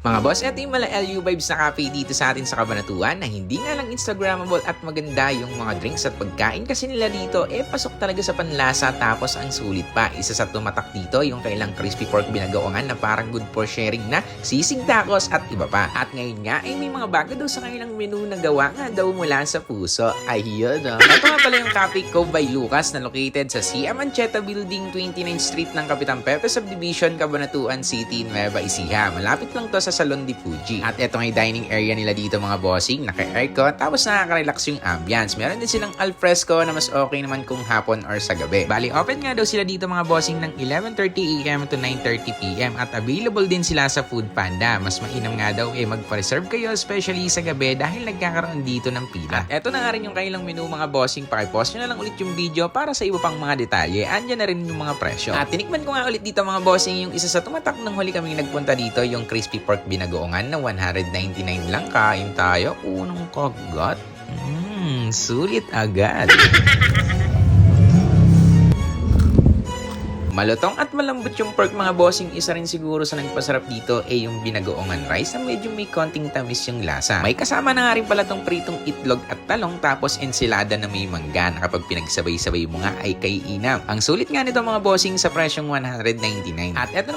Mga boss, eto yung mala LU vibes na cafe dito sa atin sa Kabanatuan na hindi nga lang Instagrammable at maganda yung mga drinks at pagkain kasi nila dito eh pasok talaga sa panlasa tapos ang sulit pa. Isa sa tumatak dito yung kailang crispy pork binagawangan na parang good for sharing na sisig tacos at iba pa. At ngayon nga ay may mga bago daw sa kanilang menu na gawa nga daw mula sa puso. Ayun no? Ito nga pala yung Cafe Cove by Lucas na located sa C. Mancheta Building 29th Street ng Kapitan Pepe Subdivision, Cabanatuan City, Nueva Ecija. Malapit lang to sa Salon de Fuji. At eto nga dining area nila dito mga bossing, naka-aircon, tapos nakaka-relax yung ambience. Meron din silang alfresco na mas okay naman kung hapon or sa gabi. Bali, open nga daw sila dito mga bossing ng 11.30am to 9.30pm at available din sila sa Food Panda. Mas mainam nga daw eh magpa-reserve kayo especially sa gabi dahil nagkakaroon dito ng pila. At eto na nga rin yung kailang menu mga bossing. Pakipost nyo na lang ulit yung video para sa iba pang mga detalye. Andyan na rin yung mga presyo. At tinikman ko nga ulit dito mga bossing yung isa sa tumatak nung huli kaming nagpunta dito yung crispy pork binagoongan na 199 lang. Kain tayo. Unong kagat. Mmm, sulit agad. Malutong at malambot yung pork mga bossing. Isa rin siguro sa nagpasarap dito ay yung binagoongan rice na medyo may konting tamis yung lasa. May kasama na nga rin pala tong pritong itlog at talong tapos ensilada na may mangga na kapag pinagsabay-sabay mo nga ay kay inam. Ang sulit nga nito mga bossing sa presyong 199. At eto